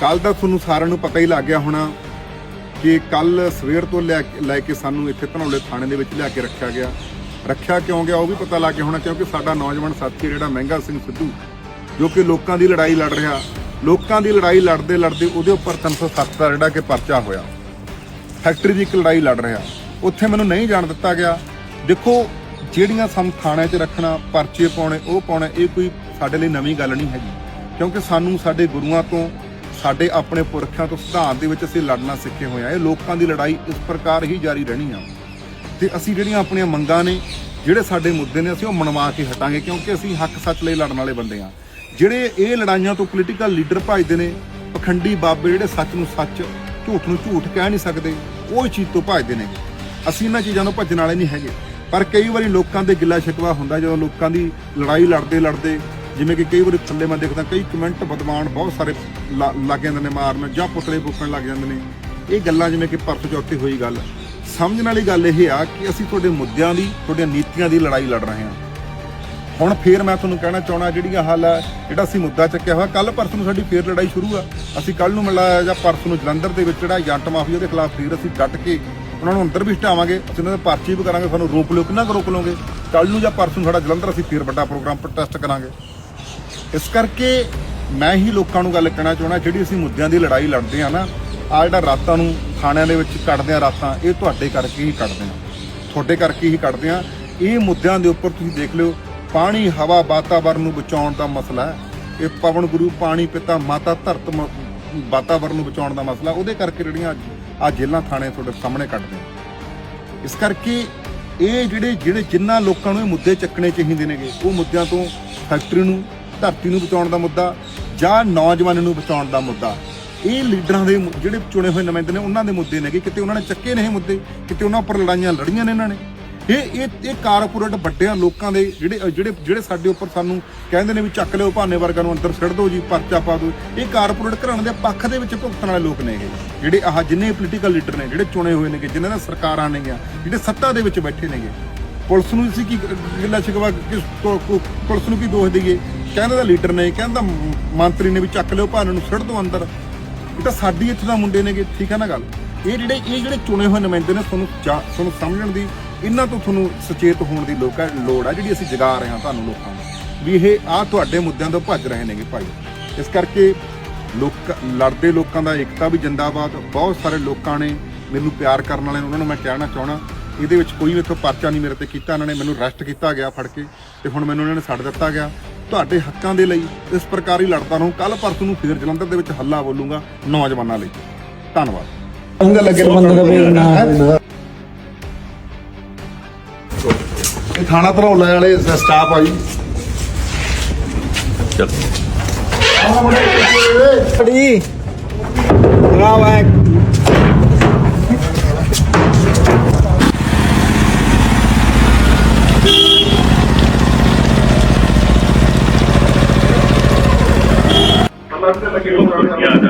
ਕੱਲ ਦਾ ਤੁਹਾਨੂੰ ਸਾਰਿਆਂ ਨੂੰ ਪਤਾ ਹੀ ਲੱਗ ਗਿਆ ਹੋਣਾ ਕਿ ਕੱਲ ਸਵੇਰ ਤੋਂ ਲੈ ਕੇ ਲੈ ਕੇ ਸਾਨੂੰ ਇੱਥੇ ਧਨੌਲੇ ਥਾਣੇ ਦੇ ਵਿੱਚ ਲਿਆ ਕੇ ਰੱਖਿਆ ਗਿਆ। ਰੱਖਿਆ ਕਿਉਂ ਗਿਆ ਉਹ ਵੀ ਪਤਾ ਲੱਗ ਗਿਆ ਹੋਣਾ ਕਿਉਂਕਿ ਸਾਡਾ ਨੌਜਵਾਨ ਸਾਥੀ ਜਿਹੜਾ ਮਹਿੰਗਾ ਸਿੰਘ ਸਿੱਧੂ, ਜੋ ਕਿ ਲੋਕਾਂ ਦੀ ਲੜਾਈ ਲੜ ਰਿਹਾ। ਲੋਕਾਂ ਦੀ ਲੜਾਈ ਲੜਦੇ ਲੜਦੇ ਉਹਦੇ ਉੱਪਰ 307 ਦਾ ਜਿਹੜਾ ਕਿ ਪਰਚਾ ਹੋਇਆ। ਫੈਕਟਰੀ ਦੀ ਇੱਕ ਲੜਾਈ ਲੜ ਰਿਹਾ। ਉੱਥੇ ਮੈਨੂੰ ਨਹੀਂ ਜਾਣ ਦਿੱਤਾ ਗਿਆ। ਦੇਖੋ, ਜਿਹੜੀਆਂ ਸਾਨੂੰ ਥਾਣਿਆਂ 'ਚ ਰੱਖਣਾ, ਪਰਚੇ ਪਾਉਣੇ, ਉਹ ਪਾਉਣਾ, ਇਹ ਕੋਈ ਸਾਡੇ ਲਈ ਨਵੀਂ ਗੱਲ ਨਹੀਂ ਹੈਗੀ। ਕਿਉਂਕਿ ਸਾਨੂੰ ਸਾਡੇ ਗੁਰੂਆਂ ਤੋਂ ਸਾਡੇ ਆਪਣੇ ਪੁਰਖਾਂ ਤੋਂ ਸਿਧਾਂਤ ਦੇ ਵਿੱਚ ਅਸੀਂ ਲੜਨਾ ਸਿੱਖੇ ਹੋਏ ਆ ਇਹ ਲੋਕਾਂ ਦੀ ਲੜਾਈ ਇਸ ਪ੍ਰਕਾਰ ਹੀ ਜਾਰੀ ਰਹਿਣੀ ਆ। ਤੇ ਅਸੀਂ ਜਿਹੜੀਆਂ ਆਪਣੀਆਂ ਮੰਗਾਂ ਨੇ, ਜਿਹੜੇ ਸਾਡੇ ਮੁੱਦੇ ਨੇ, ਅਸੀਂ ਉਹ ਮਨਵਾ ਕੇ ਹਟਾਂਗੇ ਕਿਉਂਕਿ ਅਸੀਂ ਹੱਕ ਸੱਚ ਲਈ ਲੜਨ ਵਾਲੇ ਬੰਦੇ ਆ। ਜਿਹੜੇ ਇਹ ਲੜਾਈਆਂ ਤੋਂ ਪੋਲੀਟੀਕਲ ਲੀਡਰ ਭਜਦੇ ਨੇ, ਪਖੰਡੀ ਬਾਬੇ ਜਿਹੜੇ ਸੱਚ ਨੂੰ ਸੱਚ, ਝੂਠ ਨੂੰ ਝੂਠ ਕਹਿ ਨਹੀਂ ਸਕਦੇ, ਉਹ ਚੀਜ਼ ਤੋਂ ਭਜਦੇ ਨੇ। ਅਸੀਂ ਇਹਨਾਂ ਚੀਜ਼ਾਂ ਨੂੰ ਭੱਜਣ ਵਾਲੇ ਨਹੀਂ ਹੈਗੇ। ਪਰ ਕਈ ਵਾਰੀ ਲੋਕਾਂ ਦੇ ਗਿੱਲਾ ਸ਼ਿਕਵਾ ਹੁੰਦਾ ਜਦੋਂ ਲੋਕਾਂ ਦੀ ਲੜਾਈ ਲੜਦੇ ਲੜਦੇ ਜਿਵੇਂ ਕਿ ਕਈ ਵਾਰੀ ਥੱਲੇ ਮੈਂ ਦੇਖਦਾ, ਕਈ ਕਮੈਂਟ ਬਦਮਾਨ ਬਹੁਤ ਸਾਰੇ ਲਾ- ਲੱਗ ਜਾਂਦੇ ਨੇ ਮਾਰਨ ਜਾਂ ਪੁਤਲੇ ਫੂਕਣ ਲੱਗ ਜਾਂਦੇ ਨੇ। ਇਹ ਗੱਲਾਂ ਜਿਵੇਂ ਕਿ ਪਰਸੋਂ ਚੌਥੀ ਹੋਈ ਗੱਲ। ਸਮਝਣ ਵਾਲੀ ਗੱਲ ਇਹ ਆ ਕਿ ਅਸੀਂ ਤੁਹਾਡੇ ਮੁੱਦਿਆਂ ਦੀ, ਤੁਹਾਡੀਆਂ ਨੀਤੀਆਂ ਦੀ ਲੜਾਈ ਲੜ ਰਹੇ ਹਾਂ। ਹੁਣ ਫੇਰ ਮੈਂ ਤੁਹਾਨੂੰ ਕਹਿਣਾ ਚਾਹਣਾ ਜਿਹੜੀ ਆਹ ਹਾਲ ਹੈ ਜਿਹੜਾ ਅਸੀਂ ਮੁੱਦਾ ਚੱਕਿਆ ਹੋਇਆ ਕੱਲ ਪਰਸੋਂ ਨੂੰ ਸਾਡੀ ਫੇਰ ਲੜਾਈ ਸ਼ੁਰੂ ਆ। ਅਸੀਂ ਕੱਲ ਨੂੰ ਮਿਲਾ ਜਾਂ ਪਰਸੋਂ ਨੂੰ ਜਲੰਧਰ ਦੇ ਵਿੱਚ ਜਿਹੜਾ ਜੰਟ ਮਾਫੀਆ ਦੇ ਖਿਲਾਫ ਫੇਰ ਅਸੀਂ ਡਟ ਕੇ ਉਹਨਾਂ ਨੂੰ ਅੰਦਰ ਵੀ ਹਟਾਵਾਂਗੇ, ਅਸੀਂ ਉਹਨਾਂ ਦੇ ਪਰਚੀ ਵੀ ਕਰਾਂਗੇ, ਸਾਨੂੰ ਰੋਕ ਲਿਓ ਕਿੰਨਾ ਕੁ ਰੋਕ ਲਓਗੇ ਕੱਲ ਨੂੰ ਜਾਂ ਪਰਸੋਂ ਨੂੰ ਸਾਡਾ ਜਲੰਧਰ ਅਸੀਂ ਫੇਰ ਵੱਡਾ ਪ੍ਰੋਗਰਾਮ ਪ੍ਰੋਟੈਸਟ ਕਰਾਂਗੇ। ਇਸ ਕਰਕੇ ਮੈਂ ਹੀ ਲੋਕਾਂ ਨੂੰ ਗੱਲ ਕਹਿਣਾ ਚਾਹਣਾ ਜਿਹੜੀ ਅਸੀਂ ਮੁੱਦਿਆਂ ਦੀ ਲੜਾਈ ਲੜਦੇ ਆ ਨਾ ਆ ਜਿਹੜਾ ਰਾਤਾਂ ਨੂੰ ਥਾਣਿਆਂ ਦੇ ਵਿੱਚ ਕੱਢਦੇ ਆ ਰਾਤਾਂ, ਇਹ ਤੁਹਾਡੇ ਕਰਕੇ ਹੀ ਕੱਢਦੇ ਆ ਤੁਹਾਡੇ ਕਰਕੇ ਹੀ ਕੱਢਦੇ ਆ ਇਹ ਮੁੱਦਿਆਂ ਦੇ ਉੱਪਰ ਤੁਸੀਂ ਦੇਖ ਲਿਓ, ਪਾਣੀ, ਹਵਾ, ਵਾਤਾਵਰਨ ਨੂੰ ਬਚਾਉਣ ਦਾ ਮਸਲਾ ਹੈ। ਇਹ ਪਵਨ ਗੁਰੂ, ਪਾਣੀ, ਪਿਤਾ, ਮਾਤਾ, ਧਰਤ ਵਾਤਾਵਰਨ ਨੂੰ ਬਚਾਉਣ ਦਾ ਮਸਲਾ ਉਹਦੇ ਕਰਕੇ ਜਿਹੜੀਆਂ ਆ ਜੇਲ੍ਹਾਂ, ਥਾਣੇ ਤੁਹਾਡੇ ਸਾਹਮਣੇ ਕੱਢਦੇ ਇਸ ਕਰਕੇ ਇਹ ਜਿਹੜੇ ਜਿਹੜੇ ਜਿੰਨਾ ਲੋਕਾਂ ਨੂੰ ਇਹ ਮੁੱਦੇ ਚੱਕਣੇ ਚਾਹੀਦੇ ਨੇਗੇ, ਉਹ ਮੁੱਦਿਆਂ ਤੋਂ ਫੈਕਟਰੀ ਨੂੰ ਧਰਤੀ ਨੂੰ ਬਚਾਉਣ ਦਾ ਮੁੱਦਾ ਜਾਂ ਨੌਜਵਾਨਾਂ ਨੂੰ ਬਚਾਉਣ ਦਾ ਮੁੱਦਾ। ਇਹ ਲੀਡਰਾਂ ਦੇ ਜਿਹੜੇ ਚੁਣੇ ਹੋਏ ਨੁਮਾਇੰਦੇ ਨੇ, ਉਹਨਾਂ ਦੇ ਮੁੱਦੇ ਨੇਗੇ ਕਿਤੇ ਉਹਨਾਂ ਨੇ ਚੱਕੇ ਨੇ ਇਹ ਮੁੱਦੇ, ਕਿਤੇ ਉਹਨਾਂ ਉੱਪਰ ਲੜਾਈਆਂ ਲੜੀਆਂ ਨੇ ਇਹਨਾਂ ਨੇ। ਇਹ ਇਹ ਇਹ ਕਾਰਪੋਰੇਟ ਵੱਡਿਆਂ ਲੋਕਾਂ ਦੇ ਜਿਹੜੇ ਜਿਹੜੇ ਜਿਹੜੇ ਸਾਡੇ ਉੱਪਰ ਸਾਨੂੰ ਕਹਿੰਦੇ ਨੇ ਵੀ ਚੱਕ ਲਿਓ ਭਾਨੇ ਵਰਗਾ ਨੂੰ ਅੰਦਰ ਛੱਡ ਦਿਓ ਜੀ, ਪਰਚਾ ਪਾ ਦਿਓ। ਇਹ ਕਾਰਪੋਰੇਟ ਘਰਾਂ ਦੇ ਪੱਖ ਦੇ ਵਿੱਚ ਭੁਗਤਣ ਵਾਲੇ ਲੋਕ ਨੇਗੇ ਜਿਹੜੇ ਆਹ ਜਿੰਨੇ ਪੋਲੀਟੀਕਲ ਲੀਡਰ ਨੇ, ਜਿਹੜੇ ਚੁਣੇ ਹੋਏ ਨੇਗੇ ਜਿਨ੍ਹਾਂ ਨਾਲ ਸਰਕਾਰਾਂ ਨੇਗੀਆਂ ਜਿਹੜੇ ਸੱਤਾ ਦੇ ਵਿੱਚ ਬੈਠੇ ਨੇਗੇ ਪੁਲਿਸ ਨੂੰ ਅਸੀਂ ਕੀ ਗਿੱਲਾ ਸ਼ਿਕਵਾ ਪੁਲਿਸ ਨੂੰ ਕੀ ਦੋਸ਼ ਦਈਏ? ਕਹਿੰਦਾ ਦਾ ਲੀਡਰ ਨੇ, ਕਹਿੰਦਾ ਮੰਤਰੀ ਨੇ ਵੀ ਚੱਕ ਲਿਓ ਭਾਨੇ ਨੂੰ ਸਿੱਟ ਦਿਓ ਅੰਦਰ। ਇਹ ਤਾਂ ਸਾਡੀ ਇੱਥੇ ਦਾ ਮੁੰਡੇ ਨੇਗੇ, ਠੀਕ ਹੈ ਨਾ ਗੱਲ? ਇਹ ਜਿਹੜੇ ਇਹ ਜਿਹੜੇ ਚੁਣੇ ਹੋਏ ਨੁਮਾਇੰਦੇ ਨੇ, ਤੁਹਾਨੂੰ ਤੁਹਾਨੂੰ ਸਮਝਣ ਦੀ, ਇਹਨਾਂ ਤੋਂ ਤੁਹਾਨੂੰ ਸੁਚੇਤ ਹੋਣ ਦੀ ਲੋਕ ਹੈ ਲੋੜ ਹੈ ਜਿਹੜੀ ਅਸੀਂ ਜਗਾ ਰਹੇ ਹਾਂ ਤੁਹਾਨੂੰ ਲੋਕਾਂ ਨੂੰ। ਵੀ ਇਹ ਆ ਤੁਹਾਡੇ ਮੁੱਦਿਆਂ ਤੋਂ ਭੱਜ ਰਹੇ ਨੇਗੇ ਭਾਈ। ਇਸ ਕਰਕੇ ਲੋਕ, ਲੜਦੇ ਲੋਕਾਂ ਦਾ ਏਕਤਾ ਵੀ ਜਿੰਦਾਬਾਦ, ਬਹੁਤ ਸਾਰੇ ਲੋਕਾਂ ਨੇ ਮੈਨੂੰ ਪਿਆਰ ਕਰਨ ਵਾਲੇ ਨੇ, ਉਹਨਾਂ ਨੂੰ ਮੈਂ ਕਹਿਣਾ ਚਾਹਣਾ ਇਹਦੇ ਵਿੱਚ ਕੋਈ ਮੇਥੋਂ ਪਰਚਾ ਨਹੀਂ ਮੇਰੇ ਤੇ ਕੀਤਾ ਇਹਨਾਂ ਨੇ ਮੈਨੂੰ ਅਰੈਸਟ ਕੀਤਾ ਗਿਆ ਫੜ ਕੇ ਤੇ ਹੁਣ ਮੈਨੂੰ ਉਹਨਾਂ ਨੇ ਛੱਡ ਦਿੱਤਾ ਗਿਆ। ਤੁਹਾਡੇ ਹੱਕਾਂ ਦੇ ਲਈ ਇਸ ਪ੍ਰਕਾਰ ਹੀ ਲੜਦਾ ਰਹੂੰ। ਕੱਲ ਪਰਸੋਂ ਨੂੰ ਫੇਰ ਜਲੰਧਰ ਦੇ ਵਿੱਚ ਹੱਲਾ ਬੋਲੂੰਗਾ ਨੌਜਵਾਨਾਂ ਲਈ। ਧੰਨਵਾਦ। ਅੰਦਰ ਲੱਗੇ ਬੰਦੇ ਦਾ ਵੀ ਨਾ ਇਹ ਥਾਣਾ ਧਰੌਲੇ ਵਾਲੇ ਸਟਾਫ ਆ ਜੀ। ਖੜੀ ਖਰਾਬ ਹੈ aqui, o programa. está